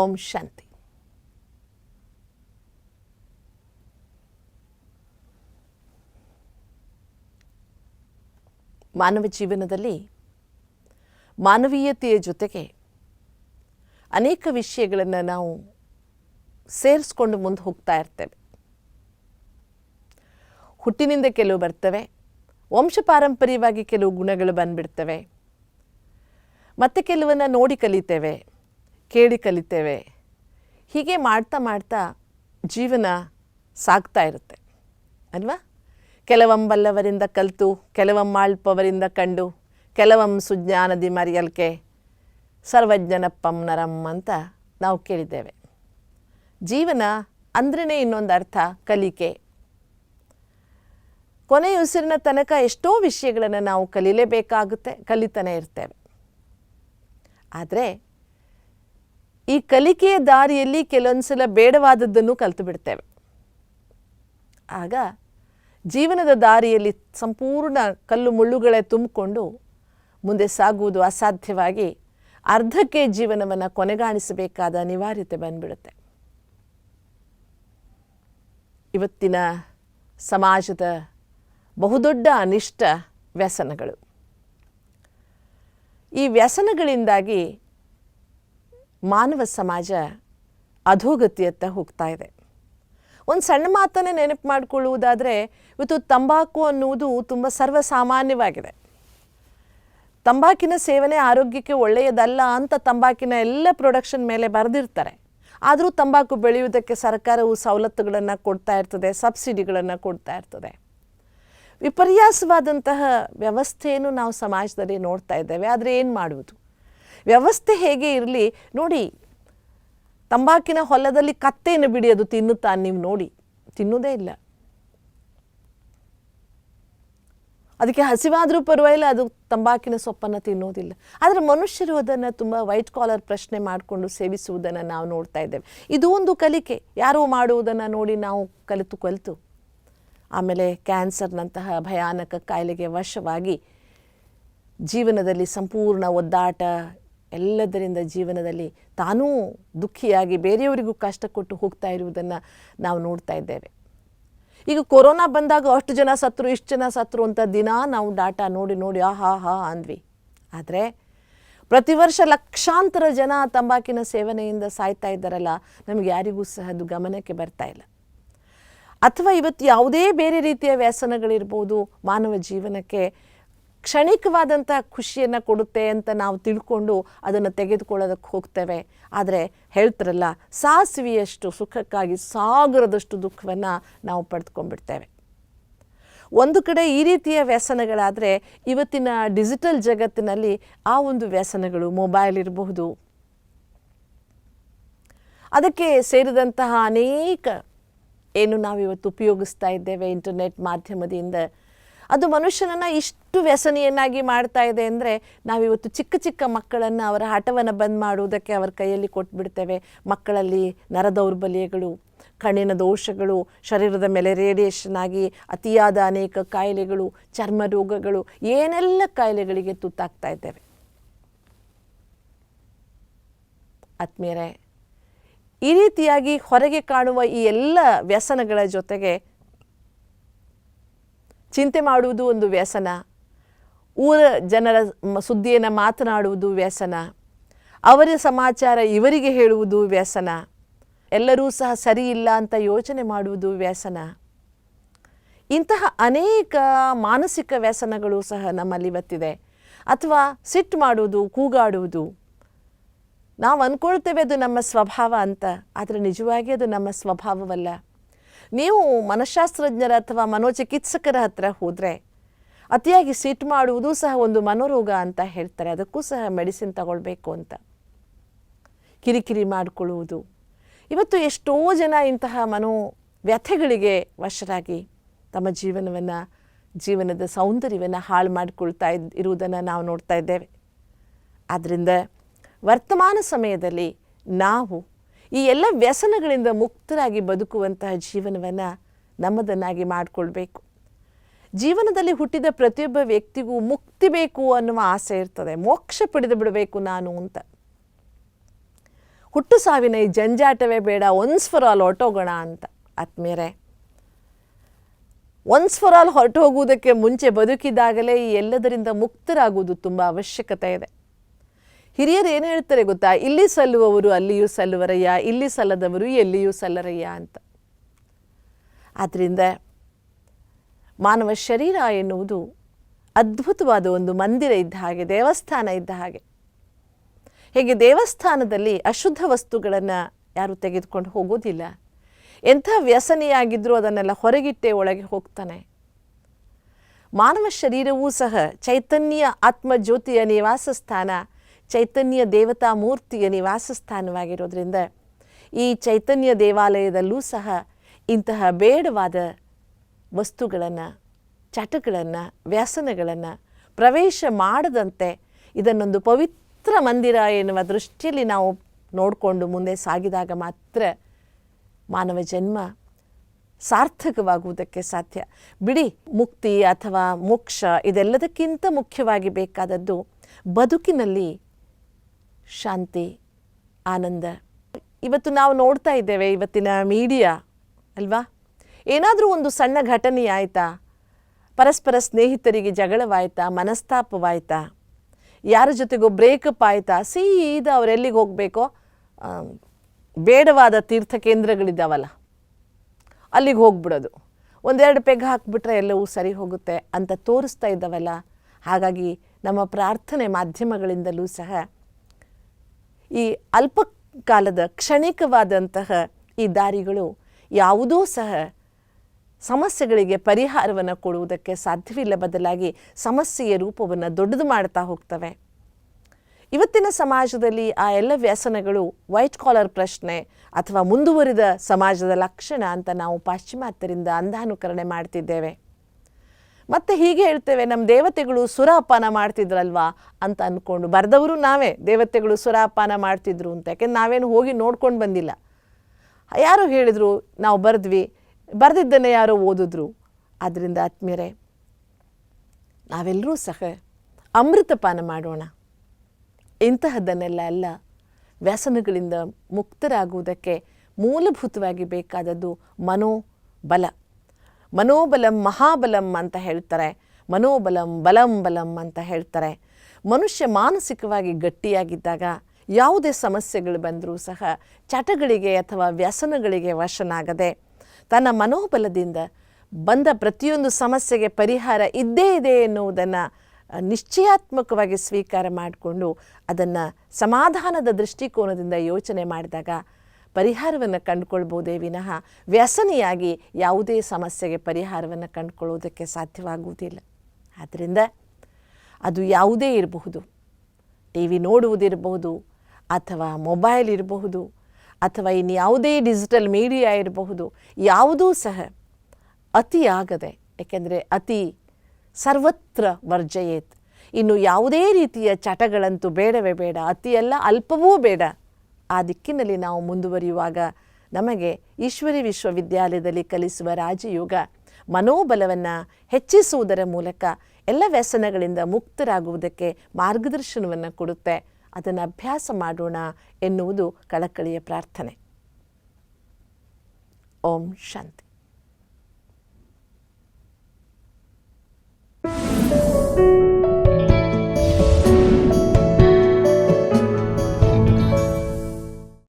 ಓಂ ಶಾಂತಿ ಮಾನವ ಜೀವನದಲ್ಲಿ ಮಾನವೀಯತೆಯ ಜೊತೆಗೆ ಅನೇಕ ವಿಷಯಗಳನ್ನು ನಾವು ಸೇರಿಸ್ಕೊಂಡು ಮುಂದೆ ಹೋಗ್ತಾ ಇರ್ತೇವೆ. ಹುಟ್ಟಿನಿಂದ ಕೆಲವು ಬರ್ತವೆ, ವಂಶ ಪಾರಂಪರ್ಯವಾಗಿ ಕೆಲವು ಗುಣಗಳು ಬಂದ್ಬಿಡ್ತವೆ, ಮತ್ತೆ ಕೆಲವನ್ನ ನೋಡಿ ಕಲಿತೇವೆ. ಕೇಳಿ ಕಲಿತೇವೆ. ಹೀಗೆ ಮಾಡ್ತಾ ಮಾಡ್ತಾ ಜೀವನ ಸಾಗ್ತಾ ಇರುತ್ತೆ. ಅಲ್ವಾ? ಕೆಲವೊಂಬಲ್ಲವರಿಂದ ಕಲಿತು ಕೆಲವೊಮ್ಮಾಳ್ಪವರಿಂದ ಕಂಡು ಕೆಲವಂ ಸುಜ್ಞಾನದಿ ಮರಿಯಲ್ಕೆ ಸರ್ವಜ್ಞನಪ್ಪಂ ನರಂ ಅಂತ ನಾವು ಕೇಳಿದ್ದೇವೆ. ಜೀವನ ಅಂದ್ರೇ ಇನ್ನೊಂದು ಅರ್ಥ, ಕಲಿಕೆ. ಕೊನೆಯ ಉಸಿರಿನ ತನಕ ಎಷ್ಟೋ ವಿಷಯಗಳನ್ನು ನಾವು ಕಲೀಲೇಬೇಕಾಗುತ್ತೆ, ಕಲಿತಾನೆ ಇರ್ತೇವೆ. ಆದರೆ ಈ ಕಲಿಕೆಯ ದಾರಿಯಲ್ಲಿ ಕೆಲವೊಂದ್ಸಲ ಬೇಡವಾದದ್ದನ್ನು ಕಲಿತು ಬಿಡ್ತೇವೆ ಆಗ ಜೀವನದ ದಾರಿಯಲ್ಲಿ ಸಂಪೂರ್ಣ ಕಲ್ಲು ಮುಳ್ಳುಗಳೇ ತುಂಬಿಕೊಂಡು ಮುಂದೆ ಸಾಗುವುದು ಅಸಾಧ್ಯವಾಗಿ ಅರ್ಧಕ್ಕೆ ಜೀವನವನ್ನು ಕೊನೆಗಾಣಿಸಬೇಕಾದ ಅನಿವಾರ್ಯತೆ ಬಂದ್ಬಿಡುತ್ತೆ. ಇವತ್ತಿನ ಸಮಾಜದ ಬಹುದೊಡ್ಡ ಅನಿಷ್ಟ ವ್ಯಸನಗಳು. ಈ ವ್ಯಸನಗಳಿಂದಾಗಿ ಮಾನವ ಸಮಾಜ ಅಧೋಗತಿಯತ್ತ ಹೋಗ್ತಾ ಇದೆ. ಒಂದು ಸಣ್ಣ ಮಾತನ್ನು ನೆನಪು ಮಾಡಿಕೊಳ್ಳುವುದಾದರೆ, ಇವತ್ತು ತಂಬಾಕು ಅನ್ನುವುದು ತುಂಬ ಸರ್ವಸಾಮಾನ್ಯವಾಗಿದೆ. ತಂಬಾಕಿನ ಸೇವನೆ ಆರೋಗ್ಯಕ್ಕೆ ಒಳ್ಳೆಯದಲ್ಲ ಅಂತ ತಂಬಾಕಿನ ಎಲ್ಲ ಪ್ರೊಡಕ್ಷನ್ ಮೇಲೆ ಬರೆದಿರ್ತಾರೆ. ಆದರೂ ತಂಬಾಕು ಬೆಳೆಯುವುದಕ್ಕೆ ಸರ್ಕಾರವು ಸವಲತ್ತುಗಳನ್ನು ಕೊಡ್ತಾ ಇರ್ತದೆ, ಸಬ್ಸಿಡಿಗಳನ್ನು ಕೊಡ್ತಾ ಇರ್ತದೆ. ವಿಪರ್ಯಾಸವಾದಂತಹ ವ್ಯವಸ್ಥೆಯನ್ನು ನಾವು ಸಮಾಜದಲ್ಲಿ ನೋಡ್ತಾ ಇದ್ದೇವೆ, ಆದರೆ ಏನು ಮಾಡುವುದು? ವ್ಯವಸ್ಥೆ ಹೇಗೆ ಇರಲಿ, ನೋಡಿ, ತಂಬಾಕಿನ ಹೊಲದಲ್ಲಿ ಕತ್ತೆಯನ್ನು ಬಿಡಿಯೋದು ತಿನ್ನುತ್ತಾ ನೀವು ನೋಡಿ, ತಿನ್ನುವುದೇ ಇಲ್ಲ. ಅದಕ್ಕೆ ಹಸಿವಾದರೂ ಪರವಾಗಿಲ್ಲ, ಅದು ತಂಬಾಕಿನ ಸೊಪ್ಪನ್ನು ತಿನ್ನೋದಿಲ್ಲ. ಆದರೆ ಮನುಷ್ಯರು ಅದನ್ನು ತುಂಬ ವೈಟ್ ಕಾಲರ್ ಪ್ರಶ್ನೆ ಮಾಡಿಕೊಂಡು ಸೇವಿಸುವುದನ್ನು ನಾವು ನೋಡ್ತಾ ಇದ್ದೇವೆ. ಇದು ಒಂದು ಕಲಿಕೆ. ಯಾರೋ ಮಾಡುವುದನ್ನು ನೋಡಿ ನಾವು ಕಲಿತು ಕಲಿತು. ಆಮೇಲೆ ಕ್ಯಾನ್ಸರ್ನಂತಹ ಭಯಾನಕ ಕಾಯಿಲೆಗೆ ವಶವಾಗಿ ಜೀವನದಲ್ಲಿ ಸಂಪೂರ್ಣ ಒದ್ದಾಟ ಎಲ್ಲದರಿಂದ ಜೀವನದಲ್ಲಿ ತಾನೂ ದುಃಖಿಯಾಗಿ ಬೇರೆಯವರಿಗೂ ಕಷ್ಟ ಕೊಟ್ಟು ಹೋಗ್ತಾ ಇರುವುದನ್ನು ನಾವು ನೋಡ್ತಾ ಇದ್ದೇವೆ. ಈಗ ಕೊರೋನಾ ಬಂದಾಗ ಅಷ್ಟು ಜನ ಸತ್ರು, ಇಷ್ಟು ಜನ ಸತ್ರು ಅಂತ ದಿನ ನಾವು ಡಾಟಾ ನೋಡಿ ನೋಡಿ, ಆ, ಹಾ ಹಾ ಅಂದ್ವಿ. ಆದರೆ ಪ್ರತಿ ವರ್ಷ ಲಕ್ಷಾಂತರ ಜನ ತಂಬಾಕಿನ ಸೇವನೆಯಿಂದ ಸಾಯ್ತಾ ಇದ್ದಾರಲ್ಲ, ನಮಗೆ ಯಾರಿಗೂ ಸಹ ಅದು ಗಮನಕ್ಕೆ ಬರ್ತಾ ಇಲ್ಲ. ಅಥವಾ ಇವತ್ತು ಯಾವುದೇ ಬೇರೆ ರೀತಿಯ ವ್ಯಸನಗಳಿರ್ಬೋದು, ಮಾನವ ಜೀವನಕ್ಕೆ ಕ್ಷಣಿಕವಾದಂಥ ಖುಷಿಯನ್ನು ಕೊಡುತ್ತೆ ಅಂತ ನಾವು ತಿಳ್ಕೊಂಡು ಅದನ್ನು ತೆಗೆದುಕೊಳ್ಳೋದಕ್ಕೆ ಹೋಗ್ತೇವೆ. ಆದರೆ ಹೇಳ್ತಾರಲ್ಲ, ಸಾಸಿವೆಯಷ್ಟು ಸುಖಕ್ಕಾಗಿ ಸಾಗರದಷ್ಟು ದುಃಖವನ್ನು ನಾವು ಪಡೆದುಕೊಂಡ್ಬಿಡ್ತೇವೆ. ಒಂದು ಕಡೆ ಈ ರೀತಿಯ ವ್ಯಸನಗಳಾದರೆ ಇವತ್ತಿನ ಡಿಜಿಟಲ್ ಜಗತ್ತಿನಲ್ಲಿ ಆ ಒಂದು ವ್ಯಸನಗಳು ಮೊಬೈಲ್ ಇರಬಹುದು. ಅದಕ್ಕೆ ಸೇರಿದಂತಹ ಅನೇಕ ಏನು ನಾವಿವತ್ತು ಉಪಯೋಗಿಸ್ತಾ ಇದ್ದೇವೆ ಇಂಟರ್ನೆಟ್ ಮಾಧ್ಯಮದಿಂದ ಅದು ಮನುಷ್ಯನನ್ನು ಇಷ್ಟು ವ್ಯಸನಿಯನ್ನಾಗಿ ಮಾಡ್ತಾ ಇದೆ ಅಂದರೆ ನಾವಿವತ್ತು ಚಿಕ್ಕ ಚಿಕ್ಕ ಮಕ್ಕಳನ್ನು ಅವರ ಹಠವನ್ನು ಬಂದ್ ಮಾಡುವುದಕ್ಕೆ ಅವರ ಕೈಯಲ್ಲಿ ಕೊಟ್ಬಿಡ್ತೇವೆ. ಮಕ್ಕಳಲ್ಲಿ ನರ ದೌರ್ಬಲ್ಯಗಳು ಕಣ್ಣಿನ ದೋಷಗಳು, ಶರೀರದ ಮೇಲೆ ರೇಡಿಯೇಷನ್ ಆಗಿ ಅತಿಯಾದ ಅನೇಕ ಕಾಯಿಲೆಗಳು, ಚರ್ಮ ರೋಗಗಳು, ಏನೆಲ್ಲ ಕಾಯಿಲೆಗಳಿಗೆ ತುತ್ತಾಗ್ತಾ ಇದ್ದೇವೆ. ಆತ್ಮೀಯರೇ, ಈ ರೀತಿಯಾಗಿ ಹೊರಗೆ ಕಾಣುವ ಈ ಎಲ್ಲ ವ್ಯಸನಗಳ ಜೊತೆಗೆ ಚಿಂತೆ ಮಾಡುವುದು ಒಂದು ವ್ಯಸನ. ಊರ ಜನರ ಸುದ್ದಿಯನ್ನು ಮಾತನಾಡುವುದು ವ್ಯಸನ. ಅವರ ಸಮಾಚಾರ ಇವರಿಗೆ ಹೇಳುವುದು ವ್ಯಸನ. ಎಲ್ಲರೂ ಸಹ ಸರಿ ಇಲ್ಲ ಅಂತ ಯೋಚನೆ ಮಾಡುವುದು ವ್ಯಸನ. ಇಂತಹ ಅನೇಕ ಮಾನಸಿಕ ವ್ಯಸನಗಳು ಸಹ ನಮ್ಮಲ್ಲಿ ಇವತ್ತಿದೆ ಅಥವಾ ಸಿಟ್ಟು ಮಾಡುವುದು, ಕೂಗಾಡುವುದು. ನಾವು ಅಂದ್ಕೊಳ್ತೇವೆ ಅದು ನಮ್ಮ ಸ್ವಭಾವ ಅಂತ, ಆದರೆ ನಿಜವಾಗಿ ಅದು ನಮ್ಮ ಸ್ವಭಾವವಲ್ಲ. ನೀವು ಮನಃಶಾಸ್ತ್ರಜ್ಞರ ಅಥವಾ ಮನೋಚಿಕಿತ್ಸಕರ ಹತ್ರ ಹೋದರೆ ಅತಿಯಾಗಿ ಸಿಟ್ಟು ಮಾಡುವುದು ಸಹ ಒಂದು ಮನೋರೋಗ ಅಂತ ಹೇಳ್ತಾರೆ. ಅದಕ್ಕೂ ಸಹ ಮೆಡಿಸಿನ್ ತಗೊಳ್ಬೇಕು ಅಂತ. ಕಿರಿಕಿರಿ ಮಾಡಿಕೊಳ್ಳುವುದು. ಇವತ್ತು ಎಷ್ಟೋ ಜನ ಇಂತಹ ಮನೋ ವ್ಯಥೆಗಳಿಗೆ ವಶರಾಗಿ ತಮ್ಮ ಜೀವನವನ್ನು, ಜೀವನದ ಸೌಂದರ್ಯವನ್ನು ಹಾಳು ಮಾಡಿಕೊಳ್ತಾ ಇದ್, ಇರುವುದನ್ನು ನಾವು ನೋಡ್ತಾ ಇದ್ದೇವೆ. ಆದ್ದರಿಂದ ವರ್ತಮಾನ ಸಮಯದಲ್ಲಿ ನಾವು ಈ ಎಲ್ಲ ವ್ಯಸನಗಳಿಂದ ಮುಕ್ತರಾಗಿ ಬದುಕುವಂತಹ ಜೀವನವನ್ನು ನಮ್ಮದನ್ನಾಗಿ ಮಾಡಿಕೊಳ್ಬೇಕು. ಜೀವನದಲ್ಲಿ ಹುಟ್ಟಿದ ಪ್ರತಿಯೊಬ್ಬ ವ್ಯಕ್ತಿಗೂ ಮುಕ್ತಿ ಬೇಕು ಅನ್ನುವ ಆಸೆ ಇರ್ತದೆ. ಮೋಕ್ಷ ಪಡೆದು ಬಿಡಬೇಕು ನಾನು ಅಂತ. ಹುಟ್ಟು ಸಾವಿನ ಈ ಜಂಜಾಟವೇ ಬೇಡ. ಒನ್ಸ್ ಫಾರ್ ಆಲ್ ಹೊರಟೋಗೋಣ ಅಂತ. ಆತ್ಮೀಯರೇ ಒನ್ಸ್ ಫಾರ್ ಆಲ್ ಹೊರಟು ಹೋಗುವುದಕ್ಕೆ ಮುಂಚೆ ಬದುಕಿದಾಗಲೇ ಈ ಎಲ್ಲದರಿಂದ ಮುಕ್ತರಾಗುವುದು ತುಂಬ ಅವಶ್ಯಕತೆ ಇದೆ. ಹಿರಿಯರು ಏನು ಹೇಳ್ತಾರೆ ಗೊತ್ತಾ? ಇಲ್ಲಿ ಸಲ್ಲುವವರು ಅಲ್ಲಿಯೂ ಸಲ್ಲುವರಯ್ಯ, ಇಲ್ಲಿ ಸಲ್ಲದವರು ಎಲ್ಲಿಯೂ ಸಲ್ಲರಯ್ಯ ಅಂತ. ಆದ್ದರಿಂದ ಮಾನವ ಶರೀರ ಎನ್ನುವುದು ಅದ್ಭುತವಾದ ಒಂದು ಮಂದಿರ ಇದ್ದ ಹಾಗೆ, ದೇವಸ್ಥಾನ ಇದ್ದ ಹಾಗೆ. ಹೇಗೆ ದೇವಸ್ಥಾನದಲ್ಲಿ ಅಶುದ್ಧ ವಸ್ತುಗಳನ್ನು ಯಾರು ತೆಗೆದುಕೊಂಡು ಹೋಗೋದಿಲ್ಲ. ಎಂಥ ವ್ಯಸನಿಯಾಗಿದ್ದರೂ ಅದನ್ನೆಲ್ಲ ಹೊರಗಿಟ್ಟೆ ಒಳಗೆ ಹೋಗ್ತಾನೆ. ಮಾನವ ಶರೀರವೂ ಸಹ ಚೈತನ್ಯ ಆತ್ಮಜ್ಯೋತಿಯ ನಿವಾಸ ಸ್ಥಾನ ಚೈತನ್ಯ ದೇವತಾ ಮೂರ್ತಿಯ ನಿವಾಸ ಸ್ಥಾನವಾಗಿರೋದ್ರಿಂದ ಈ ಚೈತನ್ಯ ದೇವಾಲಯದಲ್ಲೂ ಸಹ ಇಂತಹ ಬೇಡವಾದ ವಸ್ತುಗಳನ್ನು, ಚಟಗಳನ್ನು, ವ್ಯಾಸನಗಳನ್ನು ಪ್ರವೇಶ ಮಾಡದಂತೆ ಇದನ್ನೊಂದು ಪವಿತ್ರ ಮಂದಿರ ಎನ್ನುವ ದೃಷ್ಟಿಯಲ್ಲಿ ನಾವು ನೋಡಿಕೊಂಡು ಮುಂದೆ ಸಾಗಿದಾಗ ಮಾತ್ರ ಮಾನವ ಜನ್ಮ ಸಾರ್ಥಕವಾಗುವುದಕ್ಕೆ ಸಾಧ್ಯ. ಬಿಡಿ, ಮುಕ್ತಿ ಅಥವಾ ಮೋಕ್ಷ ಇದೆಲ್ಲದಕ್ಕಿಂತ ಮುಖ್ಯವಾಗಿ ಬೇಕಾದದ್ದು ಬದುಕಿನಲ್ಲಿ ಶಾಂತಿ, ಆನಂದ. ಇವತ್ತು ನಾವು ನೋಡ್ತಾ ಇದ್ದೇವೆ ಇವತ್ತಿನ ಮೀಡಿಯಾ ಅಲ್ವಾ? ಏನಾದರೂ ಒಂದು ಸಣ್ಣ ಘಟನೆ ಆಯಿತಾ? ಪರಸ್ಪರ ಸ್ನೇಹಿತರಿಗೆ ಜಗಳವಾಯ್ತಾ? ಮನಸ್ತಾಪವಾಯ್ತಾ? ಯಾರ ಜೊತೆಗೋ ಬ್ರೇಕಪ್ ಆಯಿತಾ? ಸೀದಾ ಅವರೆಲ್ಲಿಗೆ ಹೋಗಬೇಕೋ? ಬೇಡವಾದ ತೀರ್ಥ ಕೇಂದ್ರಗಳಿದ್ದಾವಲ್ಲ ಅಲ್ಲಿಗೆ ಹೋಗ್ಬಿಡೋದು. ಒಂದೆರಡು ಪೆಗ್ ಹಾಕ್ಬಿಟ್ರೆ ಎಲ್ಲವೂ ಸರಿ ಹೋಗುತ್ತೆ ಅಂತ ತೋರಿಸ್ತಾ ಇದ್ದಾವಲ್ಲ? ಹಾಗಾಗಿ ನಮ್ಮ ಪ್ರಾರ್ಥನೆ ಮಾಧ್ಯಮಗಳಿಂದಲೂ ಸಹ ಈ ಅಲ್ಪಕಾಲದ ಕ್ಷಣಿಕವಾದಂತಹ ಈ ದಾರಿಗಳು ಯಾವುದೂ ಸಹ ಸಮಸ್ಯೆಗಳಿಗೆ ಪರಿಹಾರವನ್ನು ಕೊಡುವುದಕ್ಕೆ ಸಾಧ್ಯವಿಲ್ಲ ಬದಲಾಗಿ ಸಮಸ್ಯೆಯ ರೂಪವನ್ನು ದೊಡ್ಡದು ಮಾಡ್ತಾ ಹೋಗ್ತವೆ. ಇವತ್ತಿನ ಸಮಾಜದಲ್ಲಿ ಆ ಎಲ್ಲ ವ್ಯಸನಗಳು ವೈಟ್ ಕಾಲರ್ ಪ್ರಶ್ನೆ ಅಥವಾ ಮುಂದುವರಿದ ಸಮಾಜದ ಲಕ್ಷಣ ಅಂತ ನಾವು ಪಾಶ್ಚಿಮಾತ್ಯರಿಂದ ಅಂಧಾನುಕರಣೆ ಮಾಡ್ತಿದ್ದೇವೆ. ಮತ್ತೆ ಹೀಗೆ ಹೇಳ್ತೇವೆ ನಮ್ಮ ದೇವತೆಗಳು ಸುರಾಪಾನ ಮಾಡ್ತಿದ್ರಲ್ವಾ? ಅಂತ ಅಂದ್ಕೊಂಡು ಬರೆದವರು ನಾವೇ, ದೇವತೆಗಳು ಸುರಾಪಾನ ಮಾಡ್ತಿದ್ರು ಅಂತ. ಯಾಕೆಂದ್ರೆ ನಾವೇನು ಹೋಗಿ ನೋಡ್ಕೊಂಡು ಬಂದಿಲ್ಲ. ಯಾರು ಹೇಳಿದರು, ನಾವು ಬರೆದ್ವಿ, ಬರೆದಿದ್ದನ್ನೇ ಯಾರೋ ಓದಿದ್ರು. ಆದ್ದರಿಂದ ಆತ್ಮೀಯರೇ, ನಾವೆಲ್ಲರೂ ಸಹ ಅಮೃತಪಾನ ಮಾಡೋಣ. ಇಂತಹದ್ದನ್ನೆಲ್ಲ ಅಲ್ಲ, ವ್ಯಸನಗಳಿಂದ ಮುಕ್ತರಾಗುವುದಕ್ಕೆ ಮೂಲಭೂತವಾಗಿ ಬೇಕಾದದ್ದು ಮನೋಬಲ. ಮನೋಬಲಂ ಮಹಾಬಲಂ ಅಂತ ಹೇಳ್ತಾರೆ. ಮನೋಬಲಂ ಬಲಂ ಬಲಂ ಅಂತ ಹೇಳ್ತಾರೆ. ಮನುಷ್ಯ ಮಾನಸಿಕವಾಗಿ ಗಟ್ಟಿಯಾಗಿದ್ದಾಗ ಯಾವುದೇ ಸಮಸ್ಯೆಗಳು ಬಂದರೂ ಸಹ ಚಟಗಳಿಗೆ ಅಥವಾ ವ್ಯಸನಗಳಿಗೆ ವಶನಾಗದೆ ತನ್ನ ಮನೋಬಲದಿಂದ ಬಂದ ಪ್ರತಿಯೊಂದು ಸಮಸ್ಯೆಗೆ ಪರಿಹಾರ ಇದ್ದೇ ಇದೆ ಎನ್ನುವುದನ್ನು ನಿಶ್ಚಯಾತ್ಮಕವಾಗಿ ಸ್ವೀಕಾರ ಮಾಡಿಕೊಂಡು ಅದನ್ನು ಸಮಾಧಾನದ ದೃಷ್ಟಿಕೋನದಿಂದ ಯೋಚನೆ ಮಾಡಿದಾಗ ಪರಿಹಾರವನ್ನು ಕಂಡುಕೊಳ್ಬೋದೇ ವಿನಃ ವ್ಯಸನಿಯಾಗಿ ಯಾವುದೇ ಸಮಸ್ಯೆಗೆ ಪರಿಹಾರವನ್ನು ಕಂಡುಕೊಳ್ಳೋದಕ್ಕೆ ಸಾಧ್ಯವಾಗುವುದಿಲ್ಲ. ಆದ್ದರಿಂದ ಅದು ಯಾವುದೇ ಇರಬಹುದು. ಟಿ ವಿ ನೋಡುವುದಿರಬಹುದು ಅಥವಾ ಮೊಬೈಲ್ ಇರಬಹುದು ಅಥವಾ ಇನ್ಯಾವುದೇ ಡಿಜಿಟಲ್ ಮೀಡಿಯಾ ಇರಬಹುದು, ಯಾವುದೂ ಸಹ ಅತಿಯಾಗದೆ, ಏಕೆಂದರೆ ಅತಿ ಸರ್ವತ್ರ ವರ್ಜಯೇತ್. ಇನ್ನು ಯಾವುದೇ ರೀತಿಯ ಚಟಗಳಂತೂ ಬೇಡವೇ ಬೇಡ ಅತಿಯೆಲ್ಲ ಅಲ್ಪವೂ ಬೇಡ. ಆ ದಿಕ್ಕಿನಲ್ಲಿ ನಾವು ಮುಂದುವರಿಯುವಾಗ ನಮಗೆ ಈಶ್ವರಿ ವಿಶ್ವವಿದ್ಯಾಲಯದಲ್ಲಿ ಕಲಿಸುವ ರಾಜಯೋಗ ಮನೋಬಲವನ್ನು ಹೆಚ್ಚಿಸುವುದರ ಮೂಲಕ ಎಲ್ಲ ವ್ಯಸನಗಳಿಂದ ಮುಕ್ತರಾಗುವುದಕ್ಕೆ ಮಾರ್ಗದರ್ಶನವನ್ನು ಕೊಡುತ್ತೆ. ಅದನ್ನು ಅಭ್ಯಾಸ ಮಾಡೋಣ ಎನ್ನುವುದು ಕಳಕಳಿಯ ಪ್ರಾರ್ಥನೆ. ಓಂ ಶಾಂತಿ.